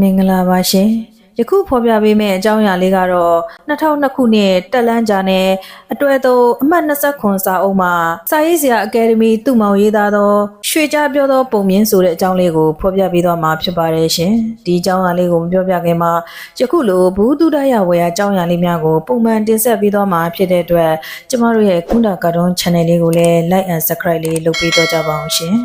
မင်္ဂလာပါရှင်ယခုဖော်ပြပေးမယ့်အကြောင်းအရာလေးကတော့2002ခုနှစ်တက်လန်းဂျာနဲ့အတွဲသုံးအမှတ်29စာအုပ်မှာစာရေးဆရာအကယ်ဒမီသူ့မောင်ရေးသားသောရွှေကြားပြောသောပုံမြင့်ဆိုတဲ့အကြောင်းလေးကိုဖော်ပြပေးသွားမှာဖြစ်ပါတယ်ရှင်ဒီအကြောင်းအရာလေးကိုမပြောပြခင်မှာယခုလိုဘူးတုဒရဝေယအကြောင်းအရာလေးများကိုပုံမှန်တင်ဆက်ပေးသွားမှာဖြစ်တဲ့အတွက်ကျမတို့ရဲ့ကုဏကာတွန်း channel လေးကိုလည်း like and subscribe လေးလုပ်ပေးတော့ကြပါအောင်ရှင်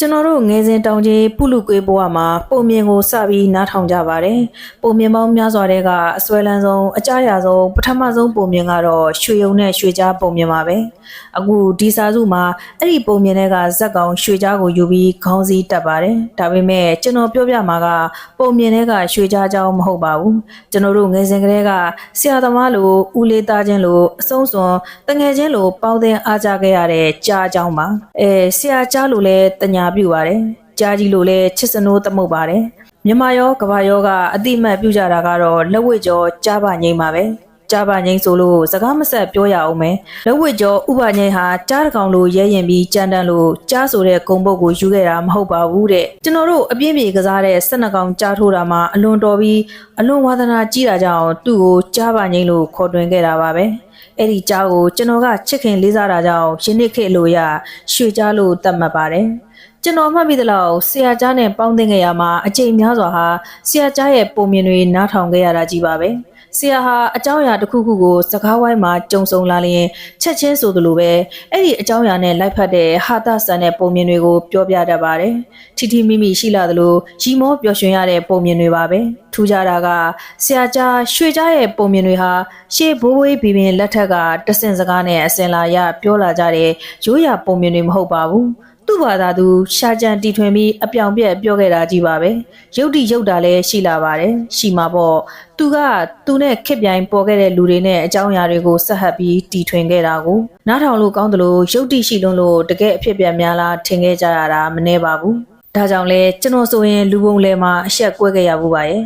ကျွန်တော်တို့ငယ်စဉ်တောင်ကြီးပုလူကွေးဘဝမှာပုံမြင်ကိုစပြီးနားထောင်ကြပါတယ်။ပုံမြင်ပေါင်းများစွာတဲ့ကအစွဲလန်းဆုံးအကြရဆုံးပထမဆုံးပုံမြင်ကတော့ရွှေယုံနဲ့ရွှေကြားပုံမြင်ပါပဲ။အခုဒီစာစုမှာအဲ့ဒီပုံမြင်တွေကဇက်ကောင်ရွှေကြားကိုယူပြီးခေါင်းစည်းတက်ပါတယ်။ဒါပေမဲ့ကျွန်တော်ပြောပြမှာကပုံမြင်တွေကရွှေကြားကြောင်းမဟုတ်ပါဘူး။ကျွန်တော်တို့ငယ်စဉ်ကတည်းကဆရာသမားလိုဦးလေးသားချင်းလိုအဆုံးစွန်တငယ်ချင်းလိုပေါင်းသင်းအားကြခဲ့ရတဲ့ကြားကြောင်းပါ။အဲဆရာကြားလိုလဲတညာပြုပါတယ်။ကြားကြီးလိုလဲချစ်စနိုးသမုတ်ပါတယ်။မြမရောကဘာရောကအတိအမှတ်ပြုကြတာကတော့လက်ဝတ်ကျော်ကြားပါငိမ့်ပါပဲ။ကြားပါငိမ့်ဆိုလို့စကားမဆက်ပြောရအောင်မယ်။လက်ဝတ်ကျော်ဥပငိမ့်ဟာကြားတစ်ကောင်လိုရဲရင်ပြီးကြမ်းတမ်းလို့ကြားဆိုတဲ့ဂုံပုတ်ကိုယူခဲ့တာမဟုတ်ပါဘူးတဲ့။ကျွန်တော်တို့အပြင်းပြေကစားတဲ့၁၂ကောင်ကြားထိုးတာမှာအလွန်တော်ပြီးအလွန်ဝါသနာကြီးတာကြောင့်သူ့ကိုကြားပါငိမ့်လို့ခေါ်တွင်ခဲ့တာပါပဲ။အဲ့ဒီကြားကိုကျွန်တော်ကချစ်ခင်လေးစားတာကြောင့်ယနေ့ခေတ်လိုရရွှေကြားလို့သတ်မှတ်ပါတယ်။ ကျွန်တော်မှတ်မိသလောက်ဆရာကြားနဲ့ပေါင်းသင်းခဲ့ရမှာအချိန်များစွာဟာဆရာကြားရဲ့ပုံမြင်တွေနားထောင်ခဲ့ရတာကြီးပါပဲဆရာဟာအကြောင်းအရာတစ်ခုခုကိုစကားဝိုင်းမှာကြုံဆုံလာလျင်ချက်ချင်းဆိုသလိုပဲအဲ့ဒီအကြောင်းအရာနဲ့လိုက်ဖက်တဲ့ဟာတာဆန်တဲ့ပုံမြင်တွေကိုပြောပြတတ်ပါတယ်ထီထီမိမိရှိလာသလိုရီမောပျော်ရွှင်ရတဲ့ပုံမြင်တွေပါပဲထူးခြားတာကဆရာကြားရွှေကြားရဲ့ပုံမြင်တွေဟာရှေးဘိုးဘွေးဘီဘင်လက်ထက်ကတဆင်စကားနဲ့အစင်လာရပြောလာကြတဲ့ရိုးရာပုံမြင်တွေမဟုတ်ပါဘူး သူ့ဘာသာသူရှာကြံတီထွင်ပြီးအပြောင်ပြက်ပြောခဲ့တာကြီးပါပဲရုပ်တိရုပ်တာလည်းရှိလာပါတယ်ရှိမှာပေါ့သူကသူနဲ့ခစ်ပြိုင်ပေါ်ခဲ့တဲ့လူတွေနဲ့အကြောင်းအရာတွေကိုဆက်ဟပ်ပြီးတီထွင်ခဲ့တာကိုနားထောင်လို့ကောင်းတယ်လို့ရုပ်တိရှိလုံးလို့တကယ်အဖြစ်ပြက်များလားထင်ခဲ့ကြရတာမနှဲပါဘူးဒါကြောင့်လဲကျွန်တော်ဆိုရင်လူပုံလဲမှာအဆက်ကွဲခဲ့ရဘူးပါရဲ့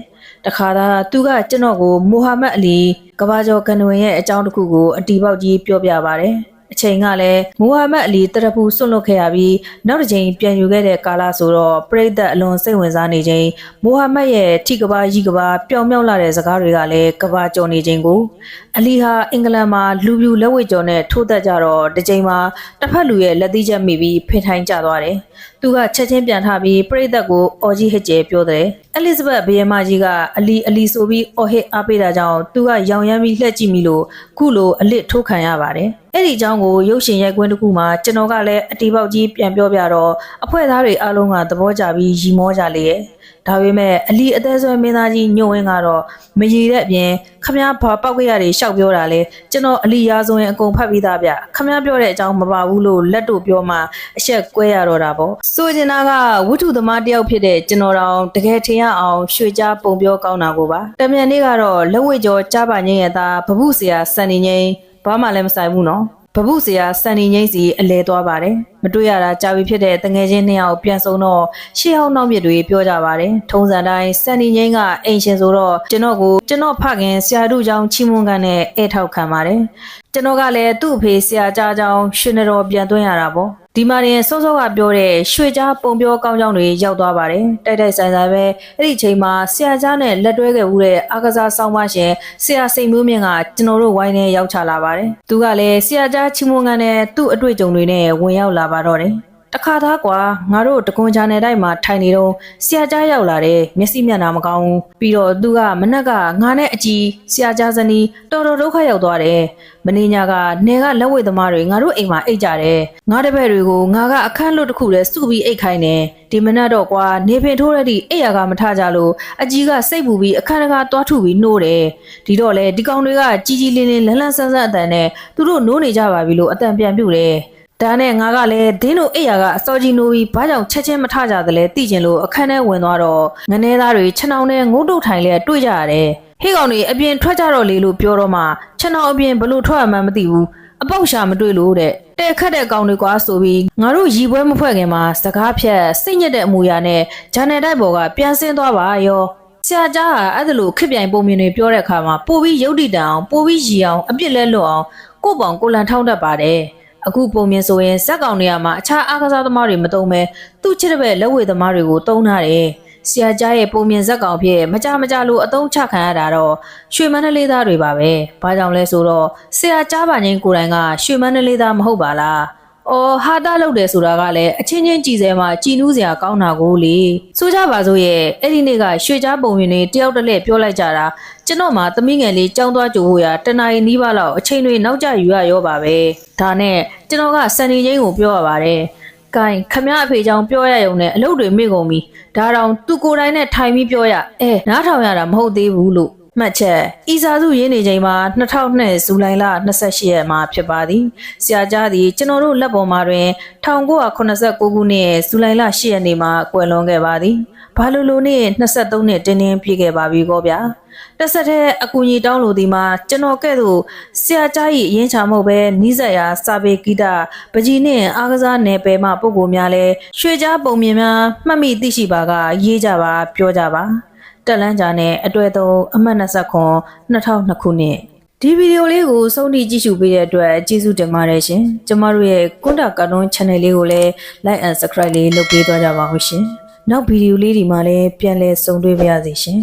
တခါသာသူကကျွန်တော်ကိုမိုဟာမက်အလီကဘာကျော်ကန်ဝင်ရဲ့အကြောင်းတစ်ခုကိုအတီပေါက်ကြီးပြောပြပါတယ် အချိန်ကလည်းမိုဟာမက်အလီတရဖူဆွန့်လွတ်ခဲ့ရပြီးနောက်တစ်ချိန်ပြန်ယူခဲ့တဲ့ကာလဆိုတော့ပရိသတ်အလွန်စိတ်ဝင်စားနေချိန်မိုဟာမက်ရဲ့ထိကဘာရီကဘာပျောင်မြောက်လာတဲ့စကားတွေကလည်းကဘာကြော်နေချိန်ကိုအလီဟာအင်္ဂလန်မှာလူပြူလက်ဝဲကြော်နဲ့ထိုးသက်ကြတော့တစ်ချိန်မှာတစ်ဖက်လူရဲ့လက်သီးချက်မိပြီးဖင်ထိုင်ကျသွားတယ် သူကချက်ချင်းပြန်ထပြီးပရိသတ်ကိုအော်ကြီးဟစ်ကျဲပြောတယ်။အဲလစ်ဇဘက်ဘီယမကြီးကအလီအလီဆိုပြီးအော်ဟစ်အားပေးတာကြောင့်သူကရောင်ရမ်းပြီးလှက်ကြည့်မိလို့ခုလိုအလစ်ထိုးခံရပါတယ်။အဲ့ဒီအကြောင်းကိုရုပ်ရှင်ရိုက်ကွင်းတစ်ခုမှာကျွန်တော်ကလည်းအတီပေါက်ကြီးပြန်ပြောပြတော့အဖွဲ့သားတွေအားလုံးကသဘောကျပြီးရီမောကြလေရဲ့။ဒါပေမဲ့အလီအသေးဆွဲမင်းသားကြီးညို့ဝင်းကတော့မရည်တဲ့အပြင်ခမ ्या ဘာပောက်ကြရတွေရှောက်ပြောတာလဲကျွန်တော်အလီရာဆိုရင်အကုန်ဖတ်ပြီးသားဗျခမ ्या ပြောတဲ့အကြောင်းမပါဘူးလို့လက်တို့ပြောမှအဆက်ကွဲရတော့တာပေါ့ဆိုချင်တာကဝတ္ထုသမားတယောက်ဖြစ်တဲ့ကျွန်တော်တောင်တကယ်ထင်ရအောင်ရွှေကြားပုံပြောကောင်းတာကိုပါတမြန်နေ့ကတော့လက်ဝဲကျော်ကြားပါငင်းရဲ့သားဘဘူးဆရာစံနေငင်းဘာမှလည်းမဆိုင်ဘူးနော်ဘဘူးဆရာစံနေငိမ့်စီအလဲသွားပါတယ်မတွေ့ရတာကြာပြီဖြစ်တဲ့တငယ်ချင်းနှစ်ယောက်ပြန်ဆုံတော့ရှေးဟောင်းနောက်မြစ်တွေပြောကြပါတယ်ထုံးစံတိုင်းစံနေငိမ့်ကအိမ်ရှင်ဆိုတော့ကျွန်တော်ကိုကျွန်တော်ဖခင်ဆရာတို့ကြောင့်ချီးမွမ်းကန်နဲ့အဲထောက်ခံပါတယ်ကျွန်တော်ကလည်းသူ့အဖေဆရာကြားကြောင့်ရှင်တော်ပြန်သွင်းရတာပေါ့ ဒီမှာရင်စောစောကပြောတဲ့ရွှေကြားပုံပြောကောင်းကြောင်းတွေရောက်သွားပါတယ်တိုက်တိုက်ဆိုင်ဆိုင်ပဲအဲ့ဒီချိန်မှာဆရာကြားနဲ့လက်တွဲခဲ့ဦးတဲ့အာကစားဆောင်ပါရှင်ဆရာစိန်မျိုးမြင့်ကကျွန်တော်တို့ဝိုင်းထဲရောက်ချလာပါတယ်သူကလည်းဆရာကြားချီးမွမ်းကန်နဲ့သူ့အတွေ့အကြုံတွေနဲ့ဝင်ရောက်လာပါတော့တယ် တခါသားကွာငါတို့တကွန်ချာနယ်တိုင်းမှာထိုင်နေတော့ဆရာကြားရောက်လာတယ်မျက်စိမျက်နှာမကောင်းဘူးပြီးတော့သူကမနက်ကငါနဲ့အကြီးဆရာကြားဇနီးတော်တော်ဒုက္ခရောက်သွားတယ်မင်းညာကနေကလက်ဝဲသမားတွေငါတို့အိမ်မှာအိတ်ကြတယ်ငါတပည့်တွေကိုငါကအခန်းလွတ်တစ်ခုလဲစုပြီးအိတ်ခိုင်းတယ်ဒီမနက်တော့ကွာနေပင်ထိုးရသည့်အိတ်ရကမထကြလို့အကြီးကစိတ်ပူပြီးအခန်းတကာတွားထုပြီးနှိုးတယ်ဒီတော့လေဒီကောင်တွေကကြီးကြီးလင်းလင်းလန်းလန်းဆန်းဆန်းအတန်နဲ့သူတို့နိုးနေကြပါပြီလို့အတန်ပြန်ပြုတ်တယ် ဒါနဲ့ငါကလည်းဒင်းတို့အိယာကအစောကြီးနိုးပြီးဘာကြောင့်ချက်ချင်းမထကြသလဲသိကျင်လို့အခန်းထဲဝင်သွားတော့ငနေသားတွေခြံအောင်နဲ့ငုတ်တုတ်ထိုင်လဲတွေ့ကြရတယ်ဟေးကောင်တွေအပြင်ထွက်ကြတော့လေလို့ပြောတော့မှခြံအောင်အပြင်ဘလို့ထွက်မှမသိဘူးအပေါက်ရှာမတွေ့လို့တဲ့တဲ့ခတ်တဲ့ကောင်တွေကွာဆိုပြီးငါတို့ရီပွဲမဖွဲ့ခင်မှာစကားဖြတ်စိတ်ညစ်တဲ့အမူအရာနဲ့ဂျန်နယ်တိုက်ပေါ်ကပြန်ဆင်းသွားပါရောဆရာကြားကအဲ့ဒါလိုခစ်ပြိုင်ပုံမြင်တွေပြောတဲ့အခါမှာပိုပြီးရုပ်တည်တံအောင်ပိုပြီးရီအောင်အပြစ်လဲလွတ်အောင်ကို့ပေါင်ကိုလန်ထောင်းတတ်ပါတယ် အခုပုံမြင်ဆိုရင်ဇက်ကောင်တွေကမှအခြားအားကစားသမားတွေမတုံးပဲသူ့ချစ်တဲ့ဘက်လက်ဝဲသမားတွေကိုတုံးထားတယ်ဆရာကြားရဲ့ပုံမြင်ဇက်ကောင်ဖြစ်မကြမကြလို့အတုံးချခံရတာတော့ရွှေမန္တလေးသားတွေပါပဲ။ဘာကြောင့်လဲဆိုတော့ဆရာကြားပါချင်းကိုယ်တိုင်ကရွှေမန္တလေးသားမဟုတ်ပါလား။ အော်ဟာတာလုပ်တယ်ဆိုတာကလည်းအချင်းချင်းကြည်စဲမှာကြည်နူးစရာကောင်းတာကိုလေဆိုကြပါစို့ရဲ့အဲ့ဒီနေ့ကရွှေကြားပုံရင်တွေတယောက်တစ်လက်ပြောလိုက်ကြတာကျွန်တော်မှသမီးငယ်လေးကြောင်းသွားကြိုဖို့ရတနာရီနီးပါးလောက်အချိန်တွေနောက်ကျယူရရောပါပဲဒါနဲ့ကျွန်တော်ကစံနေချင်းကိုပြောရပါတယ်။ကိုင်ခမရအဖေချောင်းပြောရရုံနဲ့အလုပ်တွေမေ့ကုန်ပြီဒါတောင်သူကိုယ်တိုင်နဲ့ထိုင်ပြီးပြောရအဲနားထောင်ရတာမဟုတ်သေးဘူးလို့ မှတ်ချက်ဤစာစုရင်းနေချိန်မှာ2002ဇူလိုင်လ28ရက်မှာဖြစ်ပါသည်ဆရာကြားသည်ကျွန်တော်တို့လက်ပေါ်မှာတွင်1989ခုနှစ်ဇူလိုင်လ10ရက်နေ့မှာကွယ်လွန်ခဲ့ပါသည်ဘာလို့လို့နဲ့23နှစ်တင်းတင်းပြည့်ခဲ့ပါပြီကောဗျာတက်ဆက်တဲ့အကူကြီးတောင်းလို့ဒီမှာကျွန်တော်ကဲ့သို့ဆရာကြား၏အရင်ချမဟုတ်ပဲနီးစပ်ရာစာပေဂီတပကြီးနှင့်အားကစားနယ်ပယ်မှပုံကိုများလဲရွှေကြားပုံမြင်များမှတ်မိသိရှိပါကရေးကြပါပြောကြပါ တက်လန်းကြနဲ့အတွေ့အသုံးအမှတ်29 2002ခုနှစ်ဒီဗီဒီယိုလေးကိုစုံထိကြည့်ရှုပေးတဲ့အတွက်ကျေးဇူးတင်ပါတယ်ရှင်ကျမတို့ရဲ့ကွန်တာကာတွန်း channel လေးကိုလည်း like and subscribe လေးလုပ်ပေးသွားကြပါဦးရှင်နောက်ဗီဒီယိုလေးဒီမှာလည်းပြန်လည်ဆုံတွေ့ပါရစေရှင်